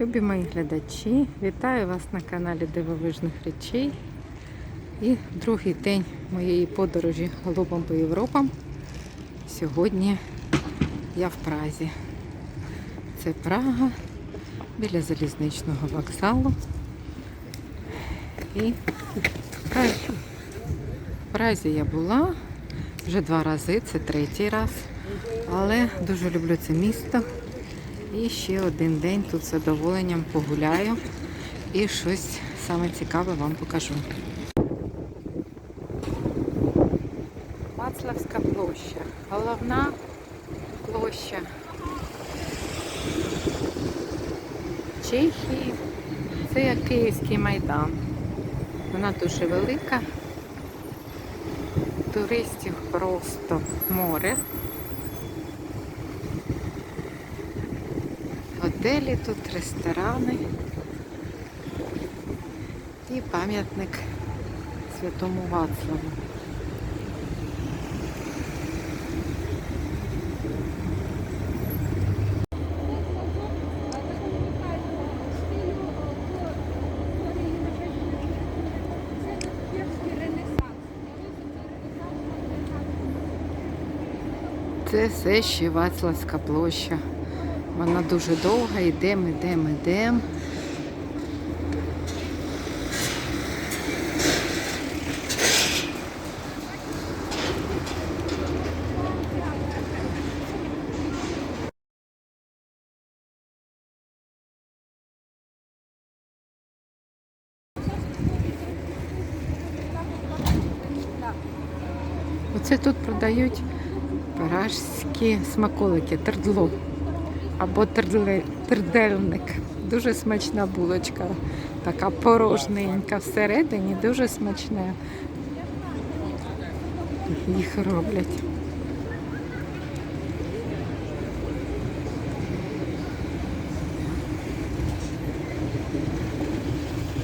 Любі мої глядачі, вітаю вас на каналі Дивовижних речей. І другий день моєї подорожі голубом по Європам. Сьогодні я в Празі. Це Прага біля залізничного вокзалу. І в Празі, я була вже два рази, це третій раз. Але дуже люблю це місто. І ще один день тут з задоволенням погуляю і щось саме цікаве вам покажу. Вацлавська площа. Головна площа Чехії. Це як Київський майдан. Вона дуже велика. Туристів просто море. Готелі тут, ресторани і пам'ятник Святому Вацлаву. Це все ще Вацлавська площа. Вона дуже довга, йдемо, йдемо, йдемо. Оце тут продають пражські смаколики, тердло або тердельник. Дуже смачна булочка, така порожненька всередині, дуже смачна. Їх роблять.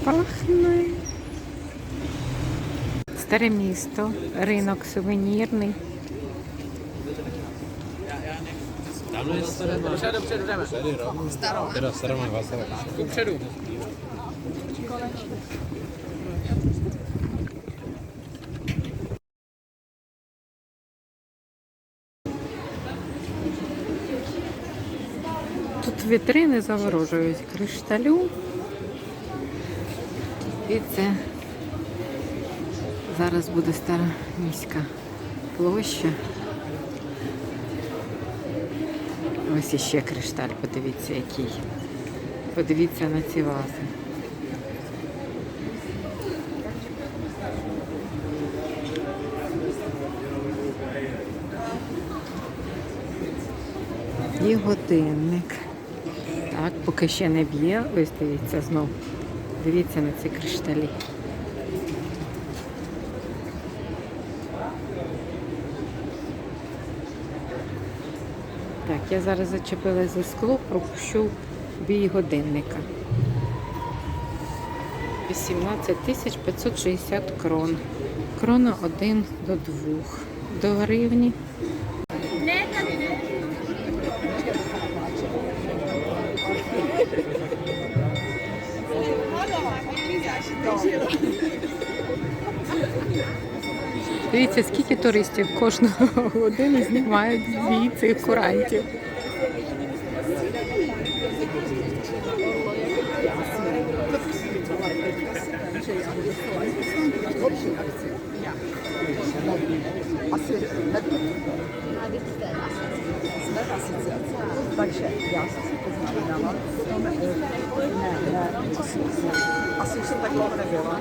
Пахне. Старе місто, ринок сувенірний. Teda stará má Václava. Kupředu. Тут вітрини заворожують кришталю. І це зараз буде стара міська площа. Ось іще кришталь, подивіться який. Подивіться на ці вази. І годинник. Так, поки ще не б'є. Ось дивіться знов. Дивіться на ці кришталі. Так, я зараз зачепила за скло, пропущу бій годинника. 18 560 крон. Крона 1 до 2 до гривні. Туристів кожного годину знімають дві цих курантів. Asi už jsem tak dlouho nebyla.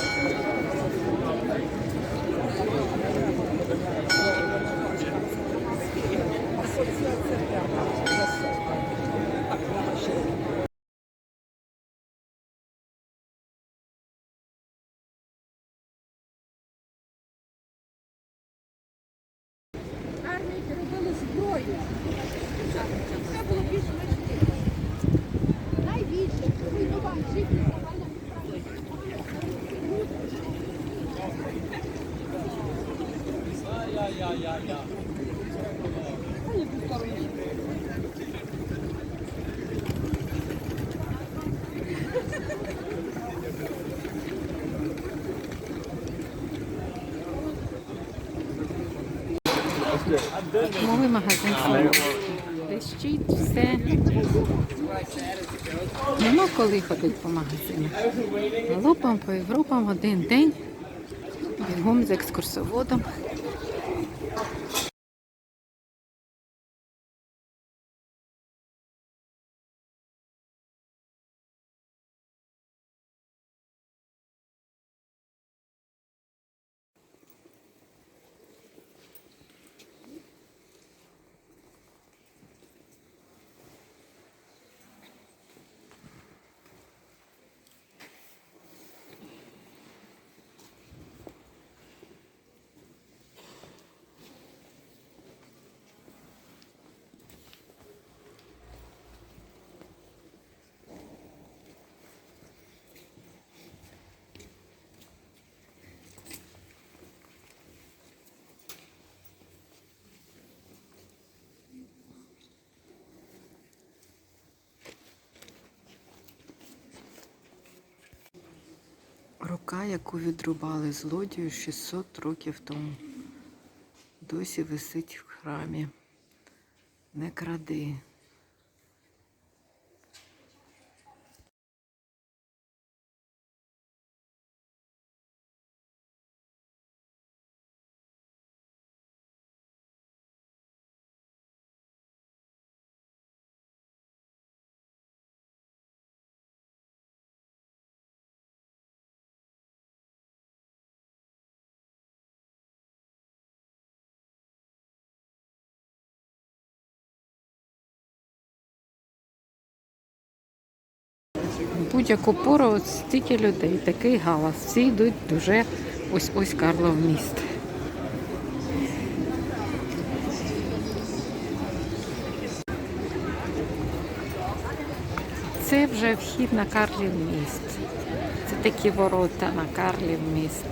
Новий магазин «Соломон». Блищить все. Нема коли ходити по магазинах. Галопом по Європам один день. Бігом з екскурсоводом. Рука, яку відрубали злодію 600 років тому. Досі висить в храмі. Не кради. Будь-яку пору от стільки людей, такий галас. Всі йдуть дуже ось ось Карлов міст. Це вже вхід на Карлів міст. Це такі ворота на Карлів міст.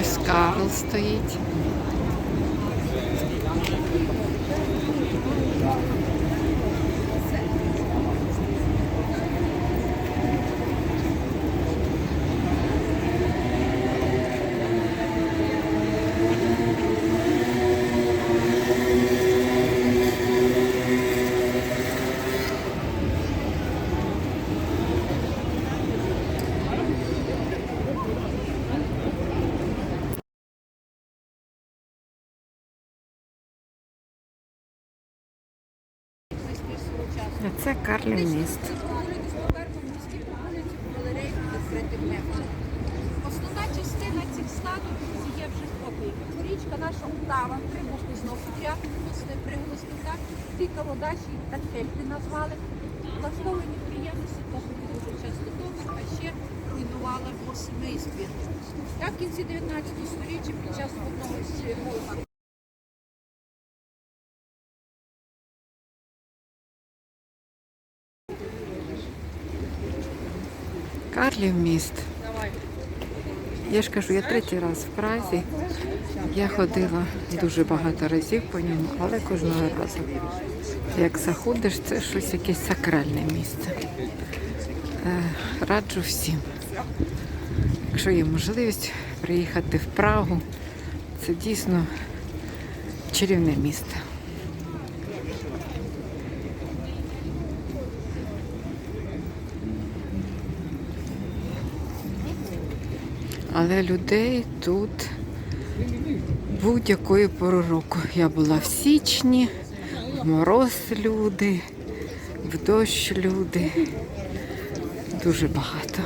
Ось Карл стоїть. А це Карлів міст. Основна частина цих складів є вже спокій. Річка наша Удава, примушки знову п'ятниця, приголосника, тика вода, ще й так назвали. Влаштовані приємності, тому дуже часто добре, а ще руйнувала сімействі. Так, в кінці 19 століття під час одного з голодів Карлів міст. Я ж кажу, я третій раз в Празі. Я ходила дуже багато разів по ньому, але кожного разу. Як заходиш, це щось якесь сакральне місце. Е, Раджу всім. Якщо є можливість приїхати в Прагу, це дійсно чарівне місце. Але людей тут будь-якої пори року. Я була в січні, в мороз люди, в дощ люди. Дуже багато.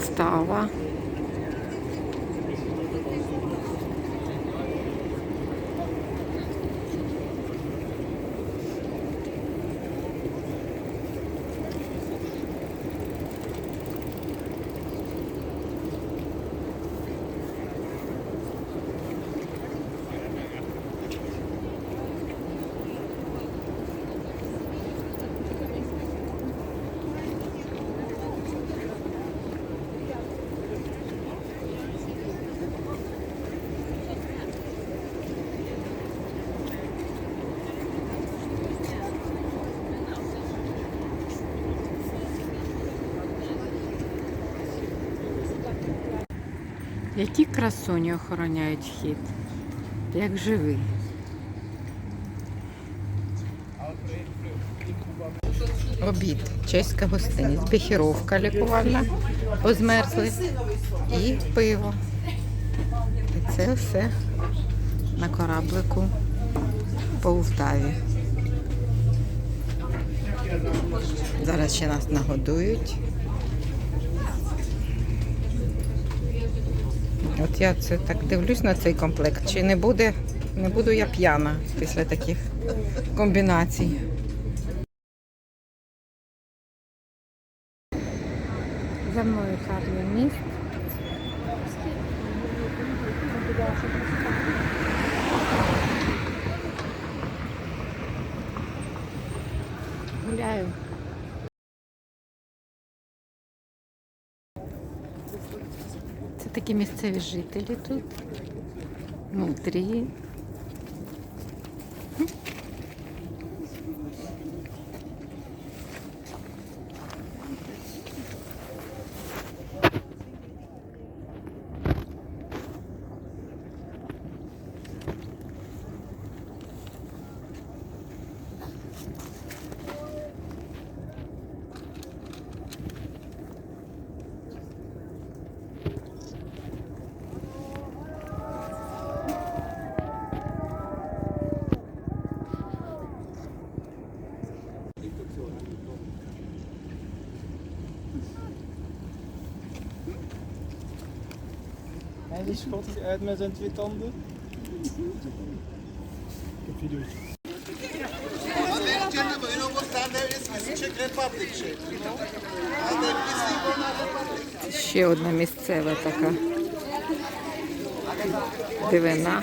Wstała. Які красуні охороняють вхід, як живий. Обід, чеська гостиність, бехіровка лікувальна, позмерзли і пиво. І це все на кораблику по Полтаві. Зараз ще нас нагодують. От я це так дивлюсь на цей комплект. Чи не буде, не буду я п'яна після таких комбінацій. За мною гарний міст. Гуляю. Такі місцеві жителі тут. Внутрі. En die schot hij uit met zijn twee tanden. Ik heb Republic. Ще одна місцева така дивина.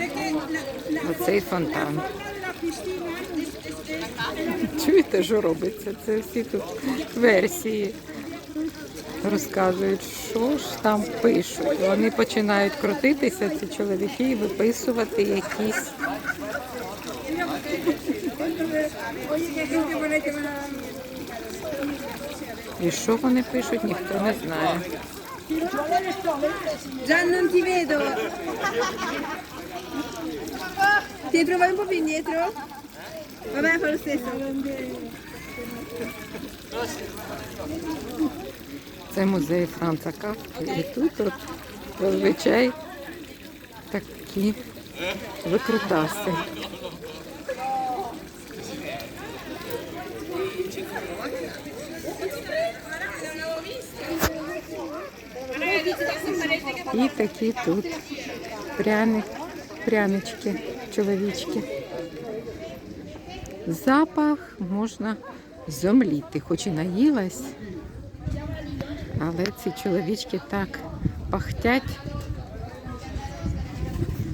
Оцей фонтан. Чуєте, що робиться? Це всі тут версії розказують, що ж там пишуть. Вони починають крутитися, ці чоловіки, і виписувати якісь. І що вони пишуть, ніхто не знає. Già non ti vedo. Dietro vai un po' più indietro. Vabbè, fa lo stesso. Це музей Франца Кафки. І тут от зазвичай такі викрутаси. І такі тут пряник, прянички, чоловічки. Запах можна зомліти, хоч і наїлась. Але ці чоловічки так пахтять,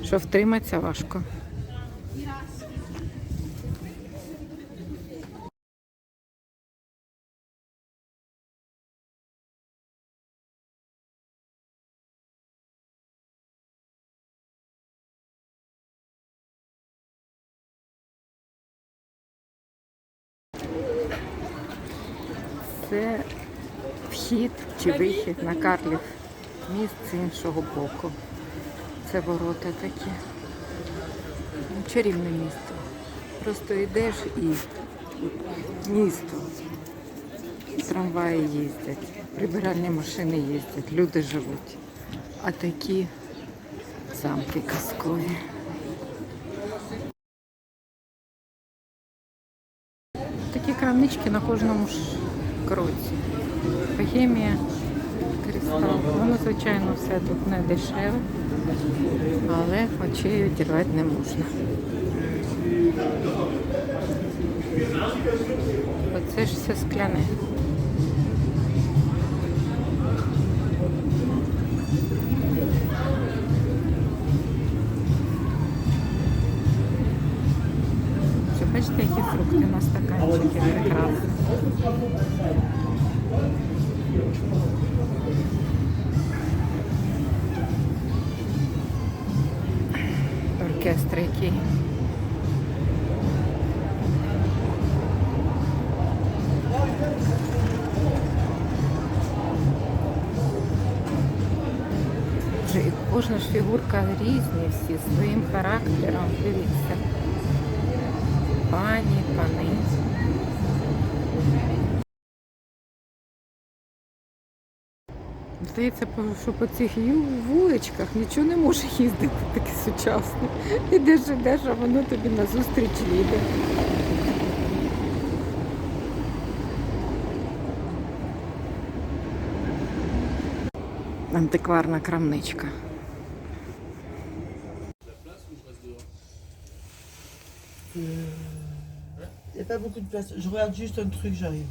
що втриматися важко. Це вхід чи вихід на Карлів міст з іншого боку. Це ворота такі. Чарівне місто. Просто йдеш і місто. Трамваї їздять, прибиральні машини їздять, люди живуть. А такі замки казкові. Такі крамнички на кожному ж кроці. Богемія, кристал. Воно, звичайно, все тут не дешеве, але очей одірвати не можна. Оце ж все скляне. Боже, і кожна ж фігурка різні всі своїм характером. Дивіться. Пані, пани. Здається, що по цих вуличках нічого не може їздити таке сучасне. Ідеш, ідеш, а воно тобі назустріч їде. Антикварна крамничка. Il n'y a pas beaucoup de place. Je regarde juste un truc, j'arrive.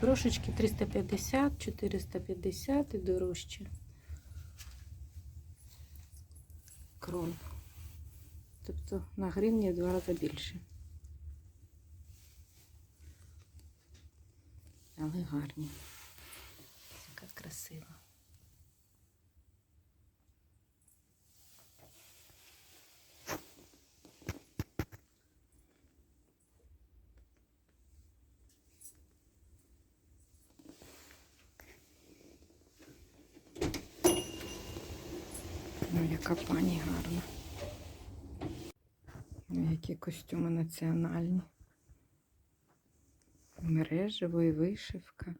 Брошечки 350, 450 і дорожче. Крон. Тобто на гривні в два рази більше. Але гарні. Яка красива. Ну, яка пані гарна. Ну, які костюми національні. Мережево і вишивка.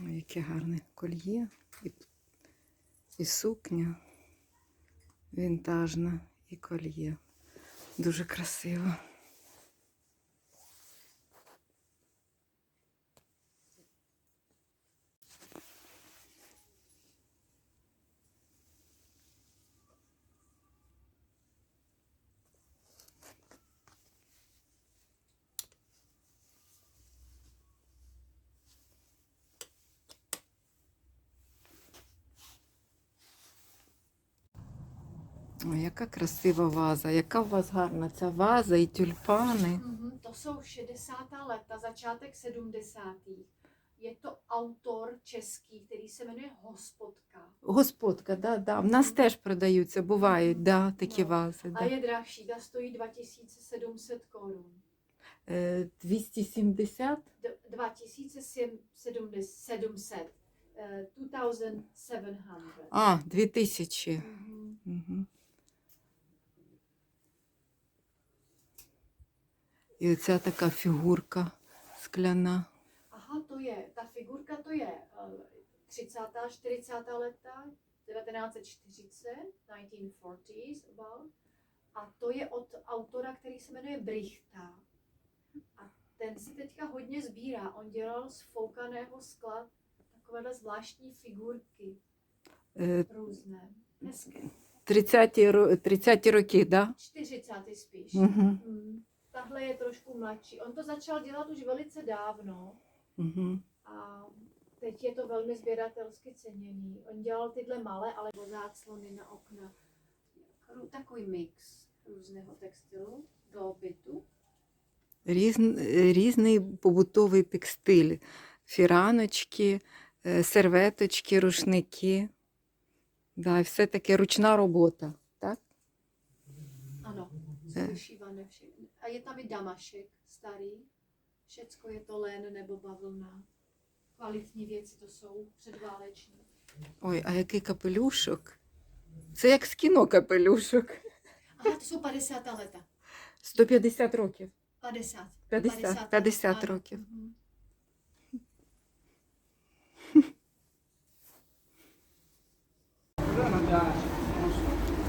Яке гарне кольє і, і сукня вінтажна, і кольє. Дуже красиво. Ой, яка красива ваза, яка у вас гарна ця ваза і тюльпани. To jsou 60. leta, začátek 70. Je to autor český, který se jmenuje Hospodka. Господка, да, да. В нас теж продаються, бувають, да, такі No. вази. A Да. je drahší, ta stojí 2700 korun. Е, 270 D- 2700, eh, 2700. А, 2000. Mhm. Угу. І оця така фігурка скляна. Aha, to je, ta figurka to je eh, 30. 40. leta, 1940, 1940s about. A to je od autora, který se jmenuje Brichta. A ten si teďka hodně sbírá. On dělal z foukaného skla takovéhle zvláštní figurky Е, různé. Hezké. 30-ті, ро- 30-ті роки, да? 40 spíš. Угу. Mm. Tahle je trošku mladší. On to začal dělat už velice dávno. Угу. A teď je to velmi sběratelsky ceněný. On dělal tyhle malé, ale záclony na okna. Rů- Takový mix různého textilu do bytu. Різ, різний побутовий текстиль. Фіраночки, е, серветочки, рушники. Да, і все таке ручна робота. Так? Ano, Eh. jsou vyšívané všechny. A je tam i damašek starý. Všecko je to len nebo bavlna. kvalitní věci, to jsou předváleční. Ой, а який капелюшок? Це як з кіно капелюшок. Aha, to jsou 50. leta. 150 років. 50. 50, 50 ano. років. Mhm.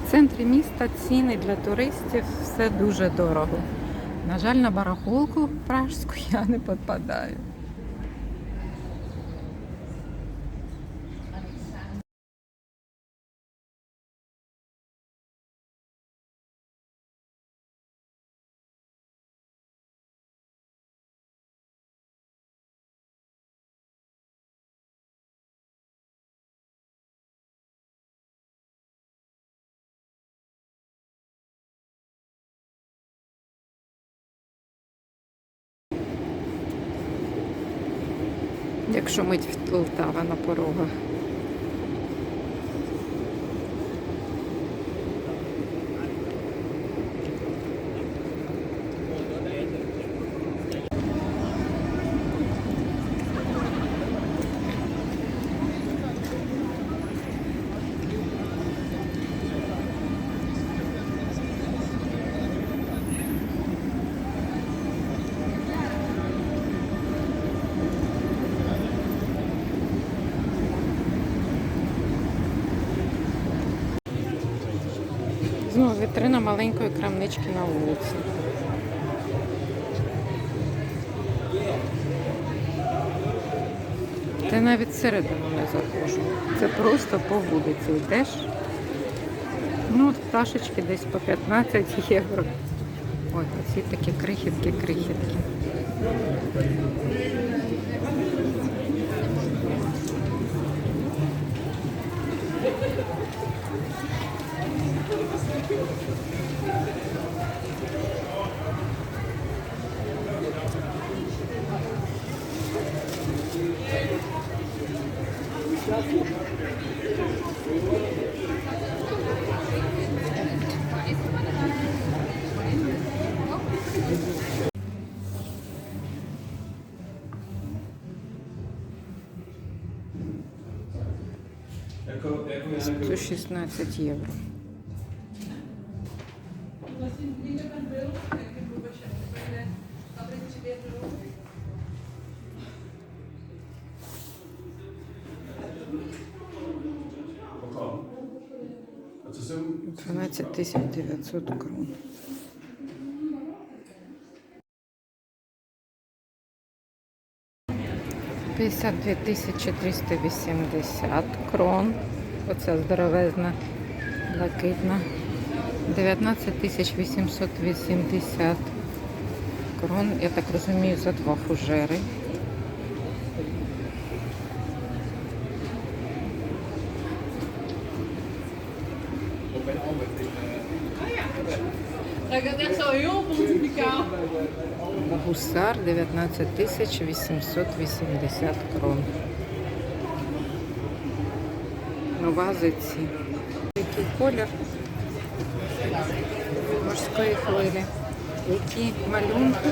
В центрі міста ціни для туристів все дуже дорого. На жаль, на барахолку пражську я не попадаю. Якщо мить Полтава на порогах. Знову вітрина маленької на вулиці. Та навіть всередину не заходжу. Це просто по вулиці йдеш. Ну, от пташечки десь по 15 євро. Ой, оці такі крихітки-крихітки. Jako já 116 євро. A co jsem 12 900 крон. П'ятдесят дві тисячі триста вісімдесят крон. Оця здоровезна, блакитна. 19 тисяч 880 крон. Я так розумію, за два фужери. Гусар 19 тисяч 880 крон. Ну, вази. Який колір морської хвилі. Які малюнки.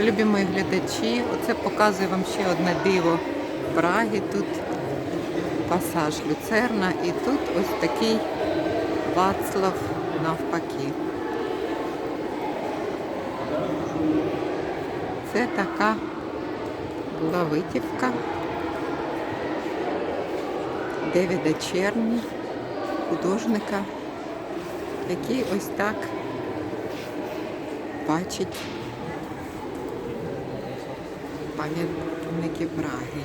Любі мої глядачі, оце показує вам ще одне диво Праги. Тут пасаж Люцерна і тут ось такий Вацлав навпаки. Це така була витівка Девіда Черні, художника, який ось так бачить пам'ятники Праги.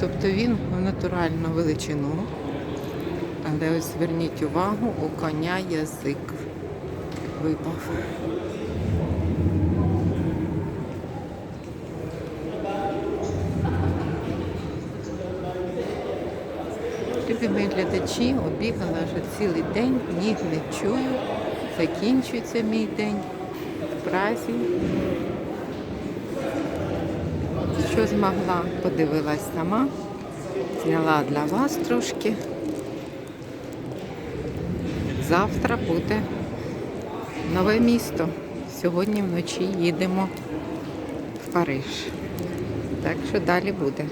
Тобто він в натуральну величину, але ось зверніть увагу, у коня язик випав. Любі мої глядачі, обігала вже цілий день, ніг не чую. Закінчується мій день в Празі. Що змогла, подивилась сама, зняла для вас трошки. Завтра буде нове місто. Сьогодні вночі їдемо в Париж. Так що далі буде.